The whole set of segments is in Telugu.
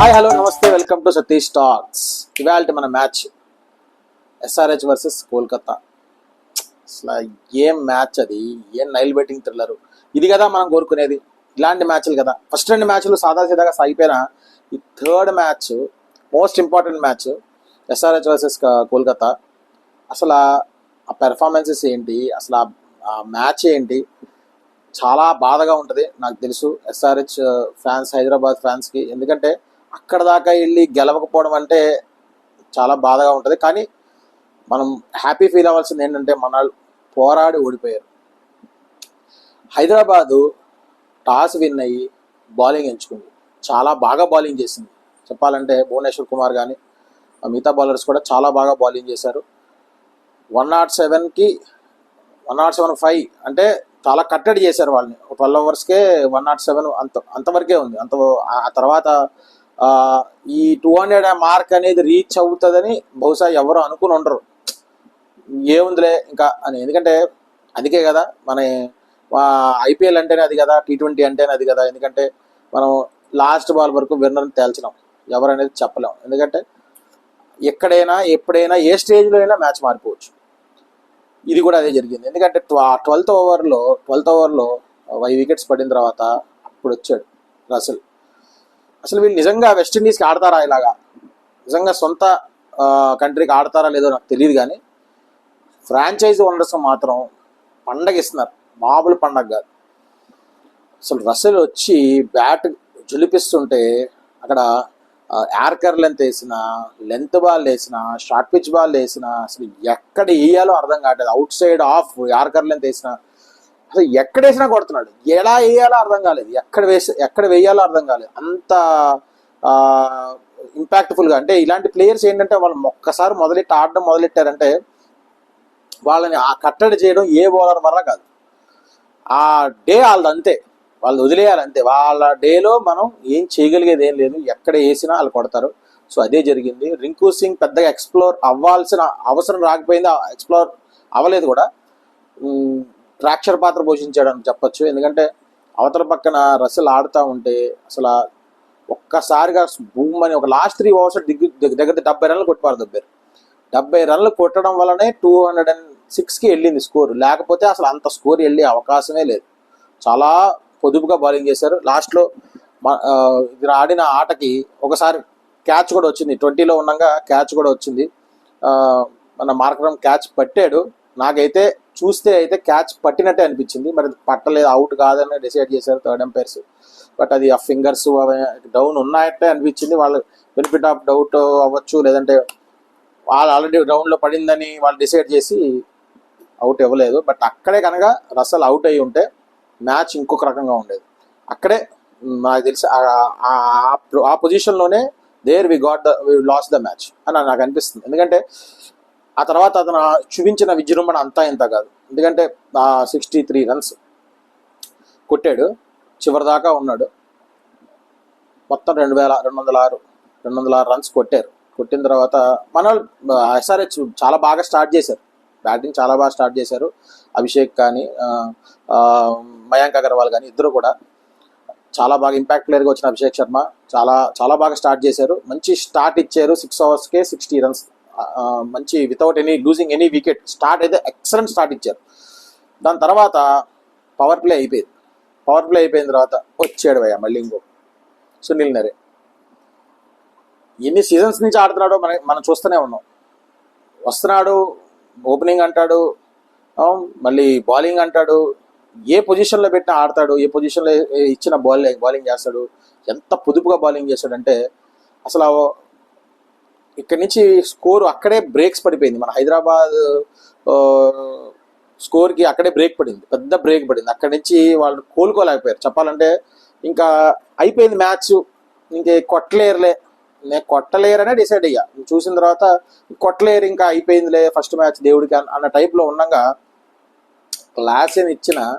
Hi hello namaste welcome to Satish talks ఇవాళ మన మ్యాచ్ ఎస్ఆర్హెచ్ వర్సెస్ కోల్కతా అసలు ఏం మ్యాచ్ అది? ఏం నైల్ బెట్టింగ్ థ్రిల్లరు ఇది కదా మనం కోరుకునేది. ఇలాంటి మ్యాచ్లు కదా. ఫస్ట్ రెండు మ్యాచ్లు సాదాసీదాగా సాగిపోయిన ఈ third match most important match SRH versus Kolkata అసలు ఆ- పెర్ఫార్మెన్సెస్ ఏంటి? అసలు ఆ మ్యాచ్ ఏంటి? చాలా బాధగా ఉంటుంది. నాకు తెలుసు ఎస్ఆర్హెచ్ ఫ్యాన్స్ హైదరాబాద్ ఫ్యాన్స్కి ఎందుకంటే అక్కడ దాకా వెళ్ళి గెలవకపోవడం అంటే చాలా బాధగా ఉంటుంది. కానీ మనం హ్యాపీ ఫీల్ అవ్వాల్సింది ఏంటంటే మన పోరాడి ఓడిపోయారు. హైదరాబాదు టాస్ విన్ అయ్యి బౌలింగ్ ఎంచుకుంది. చాలా బాగా బౌలింగ్ చేసింది. చెప్పాలంటే భువనేశ్వర్ కుమార్ కానీ మిగతా బౌలర్స్ కూడా చాలా బాగా బౌలింగ్ చేశారు. వన్ నాట్ సెవెన్కి వన్ నాట్ సెవెన్ ఫైవ్ అంటే చాలా కట్టడి చేశారు వాళ్ళని. ట్వెల్వ్ అవర్స్కే వన్ నాట్ సెవెన్ అంత అంతవరకే ఉంది. అంత ఆ తర్వాత ఈ టూ హండ్రెడ్ మార్క్ అనేది రీచ్ అవుతుందని బహుశా ఎవరు అనుకుని ఉండరు. ఏముందిలే ఇంకా అని. ఎందుకంటే అందుకే కదా మన ఐపీఎల్ అంటేనే అది కదా టీ ట్వంటీ అంటేనే అది కదా. ఎందుకంటే మనం లాస్ట్ బాల్ వరకు విన్నర్ని తేల్చలేం. ఎవరనేది చెప్పలేం. ఎందుకంటే ఎక్కడైనా ఎప్పుడైనా ఏ స్టేజ్లో అయినా మ్యాచ్ మారిపోవచ్చు. ఇది కూడా అదే జరిగింది. ఎందుకంటే ట్వెల్త్ ఓవర్లో ట్వెల్త్ ఓవర్లో ఫైవ్ వికెట్స్ పడిన తర్వాత అప్పుడు వచ్చాడు రసల్. అసలు వీళ్ళు నిజంగా వెస్టిండీస్కి ఆడతారా ఇలాగా? నిజంగా సొంత కంట్రీకి ఆడతారా లేదో నాకు తెలియదు కానీ ఫ్రాంచైజీ ఓనర్స్ మాత్రం పండగ ఇస్తున్నారు మామూలు పండగ కాదు. అసలు రసెల్ వచ్చి బ్యాట్ జులిపిస్తుంటే అక్కడ యార్కర్ లెంత్ వేసిన లెంత్ బాల్ వేసిన షార్ట్ పిచ్ బాల్ వేసిన అసలు ఎక్కడ వేయాలో అర్థం కావట్లేదు. Outside off yorker length వేసిన అసలు ఎక్కడ వేసినా కొడుతున్నాడు. ఎలా వేయాలో అర్థం కాలేదు. ఎక్కడ వేసి ఎక్కడ వేయాలో అర్థం కాలేదు. అంత ఇంపాక్ట్ఫుల్గా అంటే ఇలాంటి ప్లేయర్స్ ఏంటంటే వాళ్ళు ఒక్కసారి మొదలెట్టి ఆడడం మొదలెట్టారంటే వాళ్ళని ఆ కట్టడి చేయడం ఏ బౌలర్ వల్ల కాదు. ఆ డే వాళ్ళది అంతే. వాళ్ళు వదిలేయాలి అంతే. వాళ్ళ డేలో మనం ఏం చేయగలిగేది ఏం లేదు. ఎక్కడ వేసినా వాళ్ళు కొడతారు. సో అదే జరిగింది. రింకు సింగ్ పెద్దగా ఎక్స్ప్లోర్ అవ్వాల్సిన అవసరం రాకపోయింది? ఎక్స్ప్లోర్ అవ్వలేదు కూడా. ట్రాక్షర్ పాత్ర పోషించాడు అని చెప్పొచ్చు. ఎందుకంటే అవతల పక్కన రసల్ ఆడుతూ ఉంటే అసలు ఒక్కసారిగా భూమ్ అని ఒక లాస్ట్ త్రీ ఓవర్స్ దిగ్గు దగ్గర డెబ్బై రన్లు కొట్టిపారు దబ్బారు. డెబ్బై రన్లు కొట్టడం వల్లనే టూ హండ్రెడ్ అండ్ సిక్స్కి వెళ్ళింది స్కోర్. లేకపోతే అసలు అంత స్కోర్ వెళ్ళే అవకాశమే లేదు. చాలా పొదుపుగా బౌలింగ్ చేశారు. లాస్ట్లో ఇది ఆడిన ఆటకి ఒకసారి క్యాచ్ కూడా వచ్చింది. ట్వంటీలో ఉండగా క్యాచ్ కూడా వచ్చింది. మన మార్కరం క్యాచ్ పట్టాడు. నాకైతే చూస్తే అయితే క్యాచ్ పట్టినట్టే అనిపించింది. మరి పట్టలేదు అవుట్ కాదని డిసైడ్ చేశారు థర్డ్ ఎంపైర్స్ బట్ అది ఆ ఫింగర్స్ డౌన్ ఉన్నాయంటే అనిపించింది. వాళ్ళు బెనిఫిట్ ఆఫ్ డౌట్ అవ్వచ్చు లేదంటే వాళ్ళు ఆల్రెడీ గ్రౌండ్లో పడిందని వాళ్ళు డిసైడ్ చేసి అవుట్ ఇవ్వలేదు. బట్ అక్కడే కనుక రసల్ అవుట్ అయి ఉంటే మ్యాచ్ ఇంకొక రకంగా ఉండేది. అక్కడే నాకు తెలిసి ఆ- ఆ పొజిషన్లోనే there we got the we loss the match అని నాకు అనిపిస్తుంది. ఎందుకంటే ఆ తర్వాత అతను చూపించిన విజృంభణ అంతా ఇంత కాదు. ఎందుకంటే సిక్స్టీ త్రీ రన్స్ కొట్టాడు. చివరి దాకా ఉన్నాడు. మొత్తం రెండు వేల రెండు వందల ఆరు రెండు వందల ఆరు రన్స్ కొట్టారు. కొట్టిన తర్వాత మన ఎస్ఆర్హెచ్ చాలా బాగా స్టార్ట్ చేశారు. బ్యాటింగ్ చాలా బాగా స్టార్ట్ చేశారు. అభిషేక్ కానీ మయాంక్ అగర్వాల్ కానీ ఇద్దరు కూడా చాలా బాగా ఇంపాక్ట్ ప్లేయర్గా వచ్చిన అభిషేక్ శర్మ. చాలా చాలా బాగా స్టార్ట్ చేశారు. మంచి స్టార్ట్ ఇచ్చారు. సిక్స్ అవర్స్కే సిక్స్టీ రన్స్ మంచి without any losing any wicket start అయితే ఎక్సలెంట్ స్టార్ట్ ఇచ్చారు. దాని తర్వాత పవర్ ప్లే అయిపోయింది. పవర్ ప్లే అయిపోయిన తర్వాత వచ్చాడు భయ్య మళ్ళీ ఇంకో సునీల్ నరే. ఎన్ని సీజన్స్ నుంచి ఆడుతున్నాడో మన మనం చూస్తూనే ఉన్నాం. వస్తున్నాడు ఓపెనింగ్ అంటాడు మళ్ళీ బౌలింగ్ అంటాడు. ఏ పొజిషన్లో పెట్టినా ఆడతాడు ఏ పొజిషన్లో ఇచ్చిన బౌలింగ్ బౌలింగ్ చేస్తాడు. ఎంత పొదుపుగా బౌలింగ్ చేస్తాడంటే అసలు ఇక్కడి నుంచి స్కోర్ అక్కడే బ్రేక్స్ పడిపోయింది. మన హైదరాబాద్ స్కోర్కి అక్కడే బ్రేక్ పడింది. పెద్ద బ్రేక్ పడింది. అక్కడి నుంచి వాళ్ళు కోలుకోలేకపోయారు. చెప్పాలంటే ఇంకా అయిపోయింది మ్యాచ్. ఇంకే కొట్టలేరులే. నేను కొట్టలేరనే డిసైడ్ అయ్యా. చూసిన తర్వాత కొట్టలేరు ఇంకా అయిపోయిందిలే ఫస్ట్ మ్యాచ్ దేవుడికి అన్న- టైప్లో ఉండగా క్లాసిన్ ఇచ్చిన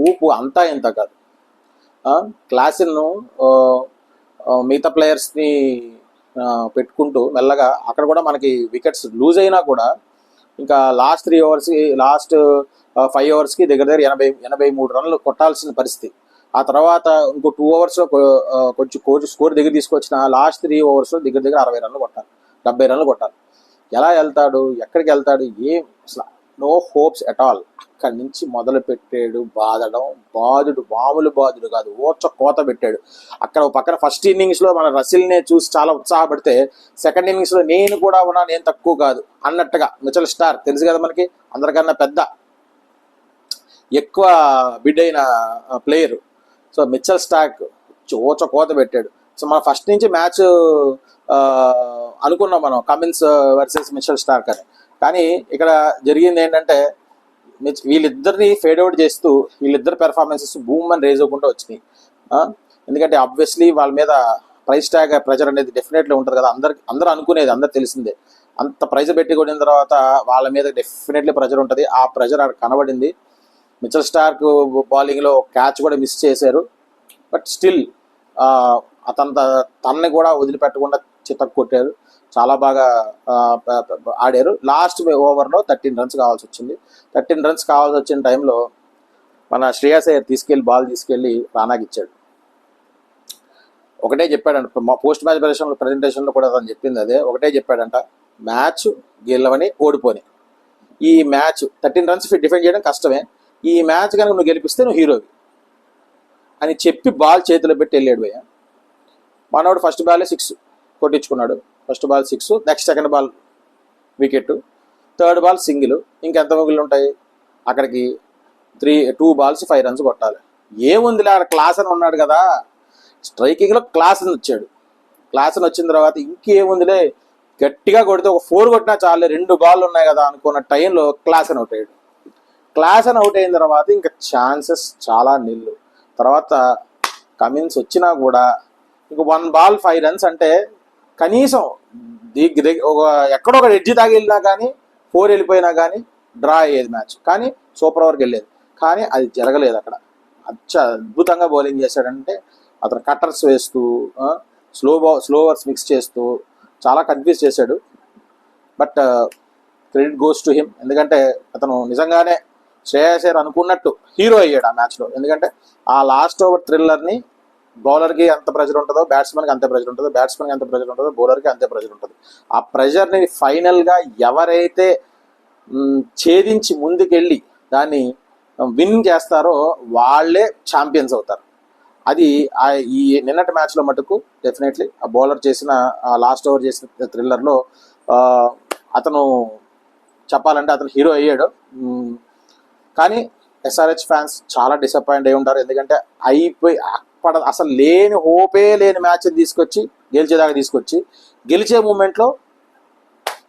ఊపు అంతా ఇంత కాదు. క్లాసిన్ను మిగతా ప్లేయర్స్ని పెట్టుకుంటూ మెల్లగా అక్కడ కూడా మనకి వికెట్స్ లూజ్ అయినా కూడా ఇంకా లాస్ట్ త్రీ ఓవర్స్కి లాస్ట్ ఫైవ్ ఓవర్స్కి దగ్గర దగ్గర ఎనభై ఎనభై మూడు రన్లు కొట్టాల్సిన పరిస్థితి. ఆ తర్వాత ఇంకో టూ ఓవర్స్లో కొంచెం కోచ్ స్కోర్ దగ్గర తీసుకొచ్చిన లాస్ట్ త్రీ ఓవర్స్లో దగ్గర దగ్గర అరవై రన్లు కొట్టాలి డెబ్బై రన్లు కొట్టాలి ఎలా వెళ్తాడు ఎక్కడికి వెళ్తాడు ఏం అసలు నో హోప్స్ ఎట్ ఆల్ అక్కడి నుంచి మొదలు పెట్టాడు బాధడం బాధుడు మామూలు బాధుడు కాదు ఓచ కోత పెట్టాడు. అక్కడ ఒక పక్కన ఫస్ట్ ఇన్నింగ్స్లో మన రసిల్నే చూసి చాలా ఉత్సాహపడితే సెకండ్ ఇన్నింగ్స్లో నేను కూడా ఉన్నా నేను తక్కువ కాదు అన్నట్టుగా. మిచల్ స్టార్ తెలుసు కదా మనకి? అందరికన్నా పెద్ద ఎక్కువ బిడ్ అయిన ప్లేయర్ సో మిచ్చల్ స్టాక్ ఓచ కోత పెట్టాడు. సో మన ఫస్ట్ నుంచి మ్యాచ్ అనుకున్నాం మనం కమిన్స్ వర్సెస్ మిచ్చల్ స్టార్క్ అని కానీ ఇక్కడ జరిగింది ఏంటంటే వీళ్ళిద్దరిని ఫేడ్ అవుట్ చేస్తూ వీళ్ళిద్దరు పెర్ఫార్మెన్సెస్ బూమ్ అని రేజ్ అవ్వకుండా వచ్చినాయి. ఎందుకంటే ఆబ్వియస్లీ వాళ్ళ మీద ప్రైస్ ట్యాగ్ ప్రెజర్ అనేది డెఫినెట్లీ ఉంటుంది కదా. అందరికి అందరూ అనుకునేది అందరు తెలిసిందే. అంత ప్రైజ్ పెట్టి కొట్టిన తర్వాత వాళ్ళ మీద డెఫినెట్లీ ప్రెజర్ ఉంటుంది. ఆ ప్రెజర్ అక్కడ కనబడింది. మిచల్ స్టార్క్ బౌలింగ్లో క్యాచ్ కూడా మిస్ చేశారు. బట్ స్టిల్ అతను తనని కూడా వదిలిపెట్టకుండా చితక్ కొట్టారు. చాలా బాగా ఆడారు. లాస్ట్ ఓవర్లో థర్టీన్ రన్స్ కావాల్సి వచ్చింది. థర్టీన్ రన్స్ కావాల్సి వచ్చిన టైంలో మన శ్రేయస్ అయ్యర్ తీసుకెళ్ళి బాల్ తీసుకెళ్ళి రానాకి ఇచ్చాడు. ఒకటే చెప్పాడంట మా పోస్ట్ మ్యాచ్ ప్రదర్శనలో ప్రజెంటేషన్లో కూడా అతను చెప్పింది అదే. ఒకటే చెప్పాడంట మ్యాచ్ గెలవని ఓడిపోని. ఈ మ్యాచ్ థర్టీన్ రన్స్ డిఫెండ్ చేయడం కష్టమే. ఈ మ్యాచ్ కనుక నువ్వు గెలిపిస్తే నువ్వు హీరోవి అని చెప్పి బాల్ చేతిలో పెట్టి వెళ్ళాడు భయ్య. మనోడు ఫస్ట్ బాలే six కొట్టించుకున్నాడు. First ball six next second ball wicket third ball single ఇంకెంత మిగిలి ఉంటాయి? అక్కడికి three two balls five runs కొట్టాలి. ఏముందిలే అక్కడ క్లాస్ అని ఉన్నాడు కదా. స్ట్రైకింగ్లో క్లాస్ అని వచ్చాడు. క్లాస్ అని వచ్చిన తర్వాత ఇంకేముందిలే? గట్టిగా కొడితే ఒక ఫోర్ కొట్టినా చాలే రెండు బాల్ ఉన్నాయి కదా అనుకున్న టైంలో క్లాస్ అని అవుట్ అయ్యాడు. క్లాస్ అని అవుట్ అయిన తర్వాత ఇంకా ఛాన్సెస్ చాలా నిల్లు. తర్వాత కమిన్స్ వచ్చినా కూడా ఇంక వన్ బాల్ ఫైవ్ రన్స్ అంటే కనీసం ఒక ఎక్కడో ఒక ఎడ్జి తాగి వెళ్ళినా కానీ ఫోర్ వెళ్ళిపోయినా కానీ డ్రా అయ్యేది మ్యాచ్. కానీ సూపర్ ఓవర్కి వెళ్ళేది. కానీ అది జరగలేదు అక్కడ. అచ్చ అద్భుతంగా బౌలింగ్ చేశాడంటే అతను కట్టర్స్ వేస్తూ స్లో బౌ స్లో ఓవర్స్ మిక్స్ చేస్తూ చాలా కన్ఫ్యూజ్ చేశాడు. But credit goes to him. ఎందుకంటే అతను నిజంగానే శ్రేయసేర్ అనుకున్నట్టు హీరో అయ్యాడు ఆ మ్యాచ్లో. ఎందుకంటే ఆ లాస్ట్ ఓవర్ థ్రిల్లర్ని బౌలర్కి ఎంత ప్రెజర్ ఉంటుందో బ్యాట్స్మెన్కి అంతే ప్రెజర్ ఉంటుందో బ్యాట్స్మెన్కి ఎంత ప్రెజర్ ఉంటుందో బౌలర్కి అంతే ప్రెజర్ ఉంటుంది. ఆ ప్రెజర్ని ఫైనల్గా ఎవరైతే ఛేదించి ముందుకెళ్ళి దాన్ని విన్ చేస్తారో వాళ్ళే ఛాంపియన్స్ అవుతారు. అది ఆ ఈ నిన్నటి మ్యాచ్లో మటుకు డెఫినెట్లీ ఆ బౌలర్ చేసిన ఆ లాస్ట్ ఓవర్ చేసిన థ్రిల్లర్లో అతను చెప్పాలంటే అతను హీరో అయ్యాడు. కానీ ఎస్ఆర్హెచ్ ఫ్యాన్స్ చాలా డిసప్పాయింట్ అయి ఉంటారు. ఎందుకంటే అయిపోయి అక్కడ అసలు లేని హోపే లేని మ్యాచ్ తీసుకొచ్చి గెలిచేదాకా తీసుకొచ్చి గెలిచే మూమెంట్లో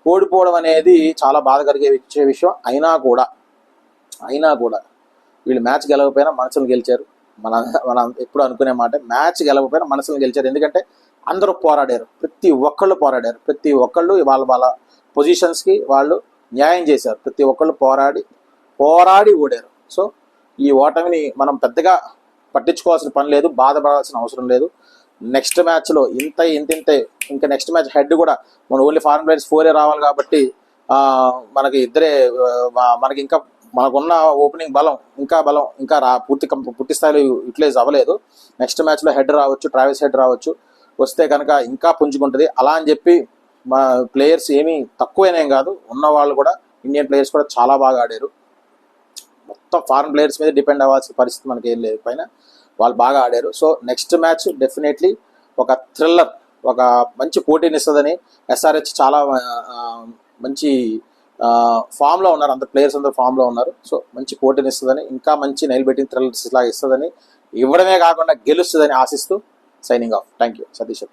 ఓడిపోవడం అనేది చాలా బాధ కలిగే ఇచ్చే విషయం. అయినా కూడా అయినా కూడా వీళ్ళు మ్యాచ్ గెలవకపోయినా మనసులు గెలిచారు. మన మనం ఎప్పుడు అనుకునే మాట మ్యాచ్ గెలవకపోయినా మనసులు గెలిచారు. ఎందుకంటే అందరూ పోరాడారు. ప్రతి ఒక్కళ్ళు పోరాడారు. ప్రతి ఒక్కళ్ళు వాళ్ళ వాళ్ళ పొజిషన్స్కి వాళ్ళు న్యాయం చేశారు. ప్రతి ఒక్కళ్ళు పోరాడి పోరాడి ఓడారు. సో ఈ ఓటమిని మనం పెద్దగా పట్టించుకోవాల్సిన పని లేదు బాధపడాల్సిన అవసరం లేదు. నెక్స్ట్ మ్యాచ్లో ఇంత ఇంత ఇంత ఇంకా నెక్స్ట్ మ్యాచ్ హెడ్ కూడా మన ఓన్లీ ఫారెన్ ప్లేయర్స్ ఫోరే రావాలి కాబట్టి మనకి ఇద్దరే మనకి ఇంకా మనకున్న ఓపెనింగ్ బలం ఇంకా బలం ఇంకా రా పూర్తి పూర్తి స్థాయిలో యూటిలైజ్ అవ్వలేదు. నెక్స్ట్ మ్యాచ్లో హెడ్ రావచ్చు ట్రావెల్స్ హెడ్ రావచ్చు. వస్తే కనుక ఇంకా పుంజుకుంటుంది. అలా అని చెప్పి మా ప్లేయర్స్ ఏమీ తక్కువైనా కాదు ఉన్న వాళ్ళు కూడా ఇండియన్ ప్లేయర్స్ కూడా చాలా బాగా ఆడారు. మొత్తం ఫారెన్ ప్లేయర్స్ మీద డిపెండ్ అవ్వాల్సిన పరిస్థితి మనకి ఏం లేదు. పైన వాళ్ళు బాగా ఆడారు. సో నెక్స్ట్ మ్యాచ్ డెఫినెట్లీ ఒక థ్రిల్లర్ ఒక మంచి పోటీనిస్తుందని ఎస్ఆర్హెచ్ చాలా మంచి ఫామ్లో ఉన్నారు. అంత ప్లేయర్స్ అందరూ ఫామ్లో ఉన్నారు. సో మంచి పోటీనిస్తుందని ఇంకా మంచి నైల్ బెట్టింగ్ థ్రిల్లర్స్ లాగా ఇస్తుందని ఇవ్వడమే కాకుండా గెలుస్తుందని ఆశిస్తూ signing off thank you Satish